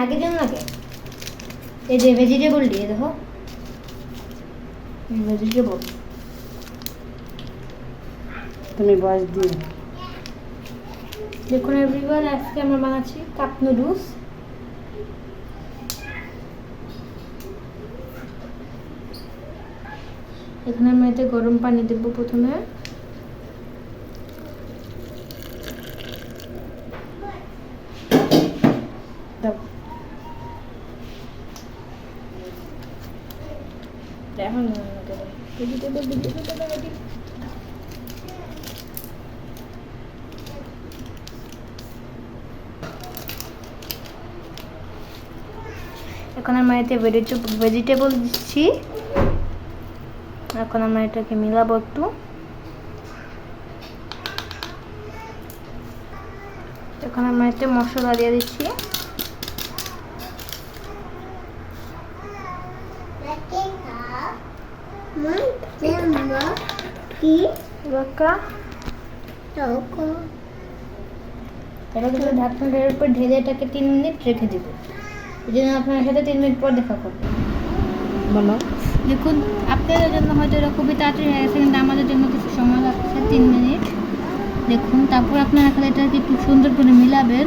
আগে জন লাগে? এই যে ভেজিটেবল দিয়ে দেখো। ভেজিটেবল তুমি বয়স দিয়ে। দেখুন এভরিওয়ান আজকে আমরা বানাচ্ছি কাপ নুডলস এখানে আমি এতে গরম পানি দেব প্রথমে। দাও। এখন ভেজিটেবল ভেজিটেবল আমরা এতে ভেজিটেবল দিচ্ছি। এখন আমরা এটাকে মিলাবো একটু। এখন আমরা এতে মশলা দিয়ে দিচ্ছি। কিন্তু ঢাকনাটার উপর ঢেলে এটাকে তিন মিনিট রেখে দেব। এই জন্য আপনার সাথে তিন মিনিট পর দেখা করব। বলো। দেখুন আপনাদের জন্য হয়তো এটা খুবই তাড়াতাড়ি হয়ে গেছে কিন্তু আমাদের জন্য কিছু সময় লাগছে তিন মিনিট। দেখুন তারপর আপনারা খালি এটাকে একটু সুন্দর করে মিলাবেন।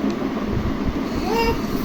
Yeah.